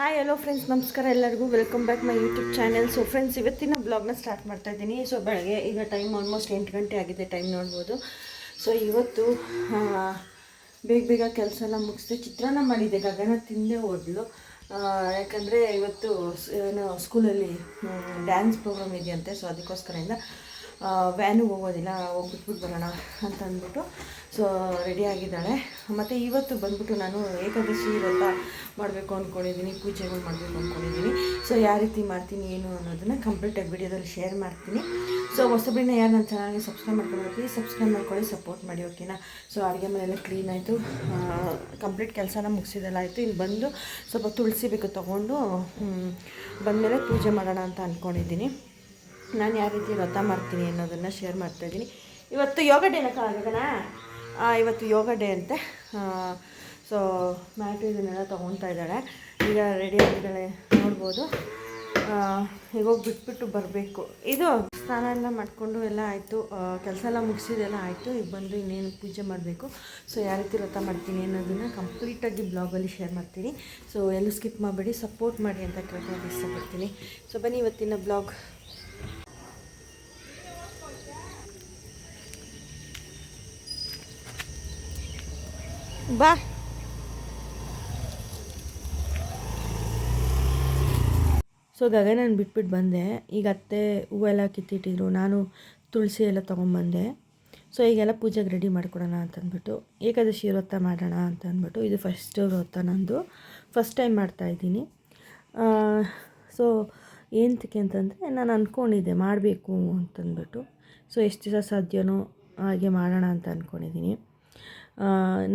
Hi hello friends ನಮಸ್ಕಾರ ಎಲ್ಲರಿಗೂ. Welcome back my YouTube channel so friends ಇವತ್ತಿನ ಬ್ಲಾಗ್ನ ಸ್ಟಾರ್ಟ್ ಮಾಡ್ತಾ ಇದ್ದೀನಿ. ಸೊ ಬೆಳಗ್ಗೆ ಈಗ ಟೈಮ್ ಆಲ್ಮೋಸ್ಟ್ ಎಂಟು ಗಂಟೆ ಆಗಿದೆ ಟೈಮ್ ನೋಡ್ಬೋದು. ಸೊ ಇವತ್ತು ಬೇಗ ಬೇಗ ಕೆಲಸ ಎಲ್ಲ ಮುಗಿಸ್ದೆ ಚಿತ್ರಾನ್ನ ಮಾಡಿದ್ದೆ ಗಗನ ತಿಂದೇ ಹೋದ್ಲು. ಯಾಕಂದರೆ ಇವತ್ತು ಏನು ಸ್ಕೂಲಲ್ಲಿ ಡ್ಯಾನ್ಸ್ ಪ್ರೋಗ್ರಾಮ್ ಇದೆಯಂತೆ. ಸೊ ಅದಕ್ಕೋಸ್ಕರದಿಂದ ವ್ಯಾನು ಹೋಗೋದಿಲ್ಲ ಹೋಗ್ಬಿಟ್ಬಿಟ್ಟು ಬರೋಣ ಅಂತ ಅಂದ್ಬಿಟ್ಟು ಸೊ ರೆಡಿ ಆಗಿದ್ದಾಳೆ. ಮತ್ತು ಇವತ್ತು ಬಂದ್ಬಿಟ್ಟು ನಾನು ಏಕಾದಶಿ ವ್ರತ ಮಾಡಬೇಕು ಅಂದ್ಕೊಂಡಿದ್ದೀನಿ ಪೂಜೆಗಳು ಮಾಡಬೇಕು ಅಂದ್ಕೊಂಡಿದ್ದೀನಿ ಸೊ ಯಾವ ರೀತಿ ಮಾಡ್ತೀನಿ, ಏನು ಅನ್ನೋದನ್ನು ಕಂಪ್ಲೀಟಾಗಿ ವಿಡಿಯೋದಲ್ಲಿ ಶೇರ್ ಮಾಡ್ತೀನಿ. ಸೊ ಹೊಸಬ್ರಿನ ಯಾರು ನನ್ನ ಚೆನ್ನಾಗಿ ಸಬ್ಸ್ಕ್ರೈಬ್ ಮಾಡ್ಕೊಂಡು ಸಬ್ಸ್ಕ್ರೈಬ್ ಮಾಡ್ಕೊಳ್ಳಿ ಸಪೋರ್ಟ್ ಮಾಡಿ ಓಕೆನಾ ಸೊ ಅಡುಗೆ ಮನೆಯೆಲ್ಲ ಕ್ಲೀನ್ ಆಯಿತು. ಕಂಪ್ಲೀಟ್ ಕೆಲಸನ ಮುಗಿಸಿದೆಲ್ಲ ಆಯಿತು. ಇಲ್ಲಿ ಬಂದು ಸ್ವಲ್ಪ ತುಳಸಿ ಬೇಕು ತೊಗೊಂಡು ಬಂದಮೇಲೆ ಪೂಜೆ ಮಾಡೋಣ ಅಂತ ಅಂದ್ಕೊಂಡಿದ್ದೀನಿ ನಾನು ಯಾವ ರೀತಿ ವ್ರತ ಮಾಡ್ತೀನಿ ಅನ್ನೋದನ್ನು ಶೇರ್ ಮಾಡ್ತಾಯಿದ್ದೀನಿ ಇವತ್ತು ಯೋಗ ಡೇನ ಕಾಗಣ ಇವತ್ತು ಯೋಗ ಡೇ ಅಂತೆ. ಸೊ ಮ್ಯಾಟು ಇದನ್ನೆಲ್ಲ ತೊಗೊತಾ ಇದ್ದಾಳೆ. ಈಗ ರೆಡಿ ಆಗಿದ್ದಾಳೆ ನೋಡ್ಬೋದು. ಈಗ ಹೋಗಿ ಬಿಟ್ಬಿಟ್ಟು ಬರಬೇಕು. ಇದು ಸ್ನಾನ ಎಲ್ಲ ಮಾಡಿಕೊಂಡು ಎಲ್ಲ ಆಯಿತು. ಕೆಲಸ ಎಲ್ಲ ಮುಗಿಸಿದೆಲ್ಲ ಆಯಿತು. ಈಗ ಬಂದು ಇನ್ನೇನು ಪೂಜೆ ಮಾಡಬೇಕು. ಸೊ ಯಾವ ರೀತಿ ವ್ರತ ಮಾಡ್ತೀನಿ ಅನ್ನೋದನ್ನು ಕಂಪ್ಲೀಟಾಗಿ ಬ್ಲಾಗಲ್ಲಿ ಶೇರ್ ಮಾಡ್ತೀನಿ. ಸೊ ಎಲ್ಲೂ ಸ್ಕಿಪ್ ಮಾಡಬೇಡಿ. ಸಪೋರ್ಟ್ ಮಾಡಿ ಅಂತ ಕೇಳ್ಕೊಳ್ಳೋಕೆ ಇಷ್ಟಪಡ್ತೀನಿ. ಸೊ ಬನ್ನಿ ಇವತ್ತಿನ ಬ್ಲಾಗ್ ಬಾ. ಸೊ ಗಗನ ನಾನು ಬಿಟ್ಬಿಟ್ಟು ಬಂದೆ. ಈಗ ಅತ್ತೆ ಹೂವೆಲ್ಲ ಕಿತ್ತಿಟ್ಟಿದ್ರು. ನಾನು ತುಳಸಿ ಎಲ್ಲ ತೊಗೊಂಬಂದೆ ಸೊ ಈಗೆಲ್ಲ ಪೂಜೆಗೆ ರೆಡಿ ಮಾಡ್ಕೊಡೋಣ ಅಂತ ಅಂದ್ಬಿಟ್ಟು ಏಕಾದಶಿ ವ್ರತ ಮಾಡೋಣ ಅಂತ ಅಂದ್ಬಿಟ್ಟು ಇದು ಫಸ್ಟ್ ವ್ರತ ನಂದು. ಫಸ್ಟ್ ಟೈಮ್ ಮಾಡ್ತಾಯಿದ್ದೀನಿ ಸೊ ಏನಕ್ಕೆ ಅಂತಂದರೆ ನಾನು ಅಂದ್ಕೊಂಡಿದ್ದೆ ಮಾಡಬೇಕು ಅಂತಂದ್ಬಿಟ್ಟು. ಸೊ ಎಷ್ಟು ದಿವಸ ಸಾಧ್ಯನೋ ಹಾಗೆ ಮಾಡೋಣ ಅಂತ ಅಂದ್ಕೊಂಡಿದ್ದೀನಿ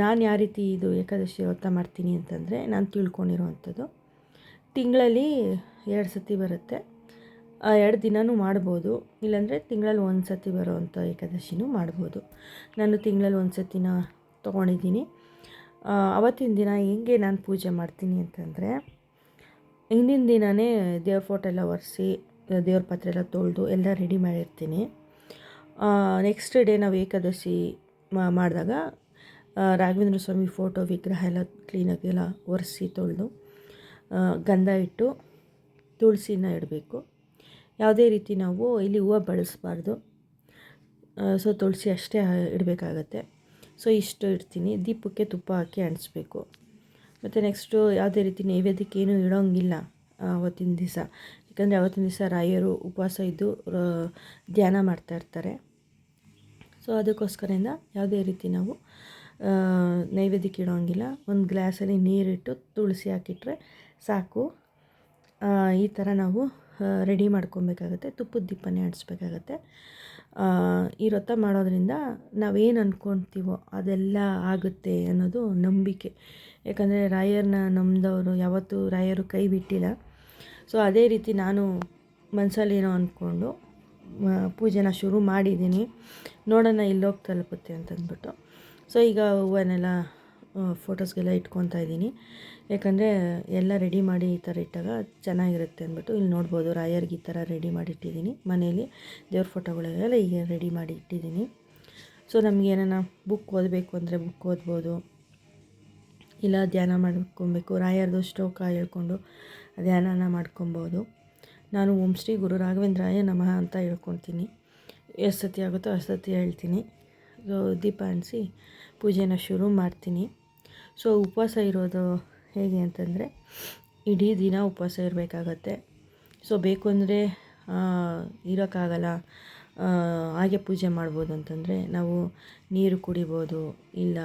ನಾನು ಯಾವ ರೀತಿ ಇದು ಏಕಾದಶಿ ವ್ರತ ಮಾಡ್ತೀನಿ ಅಂತಂದರೆ ನಾನು ತಿಳ್ಕೊಂಡಿರೋವಂಥದ್ದು. ತಿಂಗಳಲ್ಲಿ ಎರಡು ಸತಿ ಬರುತ್ತೆ. ಎರಡು ದಿನವೂ ಮಾಡ್ಬೋದು. ಇಲ್ಲಾಂದರೆ ತಿಂಗಳಲ್ಲಿ ಒಂದು ಸತಿ ಬರೋವಂಥ ಏಕಾದಶಿನೂ ಮಾಡ್ಬೋದು. ನಾನು ತಿಂಗಳಲ್ಲಿ ಒಂದು ಸತಿನ ತೊಗೊಂಡಿದ್ದೀನಿ. ಅವತ್ತಿನ ದಿನ ಹೆಂಗೆ ನಾನು ಪೂಜೆ ಮಾಡ್ತೀನಿ ಅಂತಂದರೆ, ಹಿಂದಿನ ದಿನವೇ ದೇವ್ರ ಫೋಟೋ ಎಲ್ಲ ಒರೆಸಿ, ದೇವ್ರ ಪಾತ್ರೆ ಎಲ್ಲ ತೊಳೆದು ಎಲ್ಲ ರೆಡಿ ಮಾಡಿರ್ತೀನಿ. ನೆಕ್ಸ್ಟ್ ಡೇ ನಾವು ಏಕಾದಶಿ ಮಾಡಿದಾಗ ರಾಘವೇಂದ್ರ ಸ್ವಾಮಿ ಫೋಟೋ ವಿಗ್ರಹ ಎಲ್ಲ ಕ್ಲೀನಾಗಿ ಎಲ್ಲ ಒರೆಸಿ ತೊಳೆದು ಗಂಧ ಇಟ್ಟು ತುಳಸಿನ ಇಡಬೇಕು. ಯಾವುದೇ ರೀತಿ ನಾವು ಇಲ್ಲಿ ಹೂವು ಬಳಸಬಾರ್ದು. ಸೊ ತುಳಸಿ ಅಷ್ಟೇ ಇಡಬೇಕಾಗತ್ತೆ. ಸೊ ಇಷ್ಟು ಇಡ್ತೀನಿ. ದೀಪಕ್ಕೆ ತುಪ್ಪ ಹಾಕಿ ಅಂಟಿಸ್ಬೇಕು. ಮತ್ತು ನೆಕ್ಸ್ಟು ಯಾವುದೇ ರೀತಿ ನೈವೇದ್ಯಕ್ಕೆ ಏನೂ ಇಡೋಂಗಿಲ್ಲ ಅವತ್ತಿನ ದಿವಸ. ಯಾಕಂದರೆ ಅವತ್ತಿನ ದಿವಸ ರಾಯರು ಉಪವಾಸ ಇದ್ದು ಧ್ಯಾನ ಮಾಡ್ತಾಯಿರ್ತಾರೆ ಸೊ ಅದಕ್ಕೋಸ್ಕರದಿಂದ ಯಾವುದೇ ರೀತಿ ನಾವು ನೈವೇದ್ಯಕ್ಕೆ ಇಡೋಂಗಿಲ್ಲ ಒಂದು ಗ್ಲಾಸಲ್ಲಿ ನೀರಿಟ್ಟು ತುಳಸಿ ಹಾಕಿಟ್ರೆ ಸಾಕು. ಈ ಥರ ನಾವು ರೆಡಿ ಮಾಡ್ಕೊಬೇಕಾಗತ್ತೆ. ತುಪ್ಪದ ದೀಪನೇ ಆಡಿಸ್ಬೇಕಾಗತ್ತೆ ಈ ವ್ರತ ಮಾಡೋದ್ರಿಂದ ನಾವೇನು ಅಂದ್ಕೊಳ್ತೀವೋ ಅದೆಲ್ಲ ಆಗುತ್ತೆ ಅನ್ನೋದು ನಂಬಿಕೆ. ಯಾಕಂದರೆ ರಾಯರನ್ನ ನಂಬಿದವರು ಯಾವತ್ತೂ ರಾಯರು ಕೈ ಬಿಟ್ಟಿಲ್ಲ. ಸೊ ಅದೇ ರೀತಿ ನಾನು ಮನಸ್ಸಲ್ಲಿ ಏನೋ ಅಂದ್ಕೊಂಡು ಪೂಜೆನ ಶುರು ಮಾಡಿದ್ದೀನಿ. ನೋಡೋಣ ಇಲ್ಲೋಗಿ ತಲುಪುತ್ತೆ ಅಂತಂದ್ಬಿಟ್ಟು. ಸೊ ಈಗ ಹೂವನ್ನೆಲ್ಲ ಫೋಟೋಸ್ಗೆಲ್ಲ ಇಟ್ಕೊತಾ ಇದ್ದೀನಿ. ಯಾಕಂದರೆ ಎಲ್ಲ ರೆಡಿ ಮಾಡಿ ಈ ಥರ ಇಟ್ಟಾಗ ಚೆನ್ನಾಗಿರುತ್ತೆ ಅಂದ್ಬಿಟ್ಟು ಇಲ್ಲಿ ನೋಡ್ಬೋದು. ರಾಯರ್ಗೆ ಈ ಥರ ರೆಡಿ ಮಾಡಿ ಮನೆಯಲ್ಲಿ ದೇವ್ರ ಫೋಟೋಗಳೆಲ್ಲ ಈಗ ರೆಡಿ ಮಾಡಿ ಇಟ್ಟಿದ್ದೀನಿ. ಸೊ ನಮಗೆ ಏನಾನ ಬುಕ್ ಓದಬೇಕು ಅಂದರೆ ಬುಕ್ ಓದ್ಬೋದು. ಇಲ್ಲ ಧ್ಯಾನ ಮಾಡ್ಕೊಬೇಕು. ರಾಯರ್ದು ಶ್ಲೋಕ ಹೇಳ್ಕೊಂಡು ಧ್ಯಾನನ ಮಾಡ್ಕೊಬೋದು. ನಾನು ಓಂ ಶ್ರೀ ಗುರು ರಾಘವೇಂದ್ರಾಯ ನಮಃ ಅಂತ ಹೇಳ್ಕೊತೀನಿ. ಎಷ್ಟು ಸತಿ ಆಗುತ್ತೋ ಅಷ್ಟು ಹೇಳ್ತೀನಿ. ದೀಪ ಅನಿಸಿ ಪೂಜೆನ ಶುರು ಮಾಡ್ತೀನಿ. ಸೊ ಉಪವಾಸ ಇರೋದು ಹೇಗೆ ಅಂತಂದರೆ, ಇಡೀ ದಿನ ಉಪವಾಸ ಇರಬೇಕಾಗತ್ತೆ. ಸೊ ಬೇಕು ಅಂದರೆ ಇರೋಕ್ಕಾಗಲ್ಲ. ಹಾಗೆ ಪೂಜೆ ಮಾಡ್ಬೋದು ಅಂತಂದರೆ ನಾವು ನೀರು ಕುಡಿಬೋದು ಇಲ್ಲ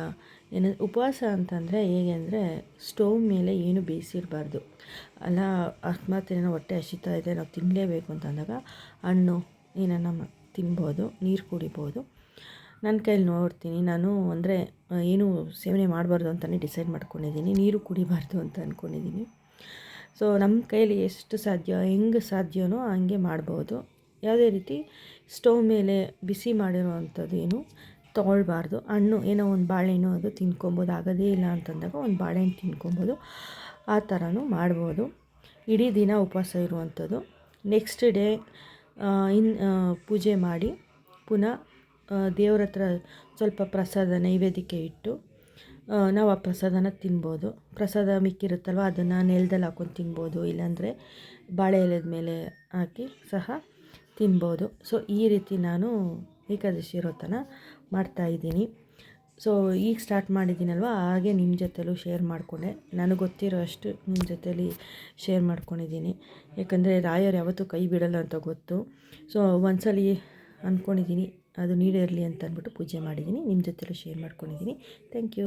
ಏನು, ಉಪವಾಸ ಅಂತಂದರೆ ಹೇಗೆ ಅಂದರೆ ಸ್ಟವ್ ಮೇಲೆ ಏನು ಬೇಯಿಸಿರಬಾರ್ದು. ಅಲ್ಲ ಅಕಸ್ಮಾತ್ ಏನೋ ಹೊಟ್ಟೆ ಹಸಿತಾ ಇದೆ, ನಾವು ತಿನ್ನಲೇಬೇಕು ಅಂತಂದಾಗ ಹಣ್ಣು ಏನನ್ನ ತಿನ್ಬೋದು, ನೀರು ಕುಡಿಬೋದು. ನನ್ನ ಕೈಲಿ ನೋಡ್ತೀನಿ, ನಾನು ಅಂದರೆ ಏನು ಸೇವನೆ ಮಾಡಬಾರ್ದು ಅಂತಲೇ ಡಿಸೈಡ್ ಮಾಡ್ಕೊಂಡಿದ್ದೀನಿ, ನೀರು ಕುಡಿಬಾರ್ದು ಅಂತ ಅಂದ್ಕೊಂಡಿದ್ದೀನಿ ಸೊ ನಮ್ಮ ಕೈಲಿ ಎಷ್ಟು ಸಾಧ್ಯ, ಹೆಂಗೆ ಸಾಧ್ಯವೋ ಹಂಗೆ ಮಾಡ್ಬೋದು. ಯಾವುದೇ ರೀತಿ ಸ್ಟವ್ ಮೇಲೆ ಬಿಸಿ ಮಾಡಿರೋ ಏನು ತೊಗೊಳ್ಬಾರ್ದು. ಹಣ್ಣು ಏನೋ ಒಂದು ಬಾಳೆಹಣ್ಣು ಅದು ತಿನ್ಕೊಬೋದು, ಆಗೋದೇ ಇಲ್ಲ ಅಂತಂದಾಗ ಒಂದು ಬಾಳೆಹಣ್ಣು ತಿನ್ಕೊಬೋದು, ಆ ಥರನೂ ಮಾಡ್ಬೋದು. ಇಡೀ ದಿನ ಉಪವಾಸ ಇರುವಂಥದ್ದು. ನೆಕ್ಸ್ಟ್ ಡೇ ಇನ್ ಪೂಜೆ ಮಾಡಿ ಪುನಃ ದೇವ್ರ ಹತ್ರ ಸ್ವಲ್ಪ ಪ್ರಸಾದ ನೈವೇದ್ಯಕ್ಕೆ ಇಟ್ಟು ನಾವು ಆ ಪ್ರಸಾದನ ತಿನ್ಬೋದು. ಪ್ರಸಾದ ಮಿಕ್ಕಿರುತ್ತಲ್ವ, ಅದನ್ನು ನೆಲದಲ್ಲಿ ಹಾಕೊಂಡು ತಿನ್ಬೋದು. ಇಲ್ಲಾಂದರೆ ಬಾಳೆ ಎಲೆದ ಮೇಲೆ ಹಾಕಿ ಸಹ ತಿನ್ಬೋದು. ಸೊ ಈ ರೀತಿ ನಾನು ಏಕಾದಶಿ ವ್ರತನ ಮಾಡ್ತಾಯಿದ್ದೀನಿ ಸೊ ಈಗ ಸ್ಟಾರ್ಟ್ ಮಾಡಿದ್ದೀನಲ್ವ? ಹಾಗೆ ನಿಮ್ಮ ಜೊತೆಲೂ ಶೇರ್ ಮಾಡಿಕೊಂಡೆ. ನನಗೆ ಗೊತ್ತಿರೋ ಅಷ್ಟು ನಿಮ್ಮ ಜೊತೇಲಿ ಶೇರ್ ಮಾಡ್ಕೊಂಡಿದ್ದೀನಿ. ಯಾಕಂದರೆ ರಾಯರು ಯಾವತ್ತೂ ಕೈ ಬಿಡಲ್ಲ ಅಂತ ಗೊತ್ತು. ಸೊ ಒಂದ್ಸಲಿ ಅಂದ್ಕೊಂಡಿದ್ದೀನಿ ಅದು ನೀಡಿರಲಿ ಅಂತ ಅಂದ್ಬಿಟ್ಟು ಪೂಜೆ ಮಾಡಿದ್ದೀನಿ. ನಿಮ್ಮ ಜೊತೆಲೂ ಶೇರ್ ಮಾಡ್ಕೊಂಡಿದ್ದೀನಿ. Thank you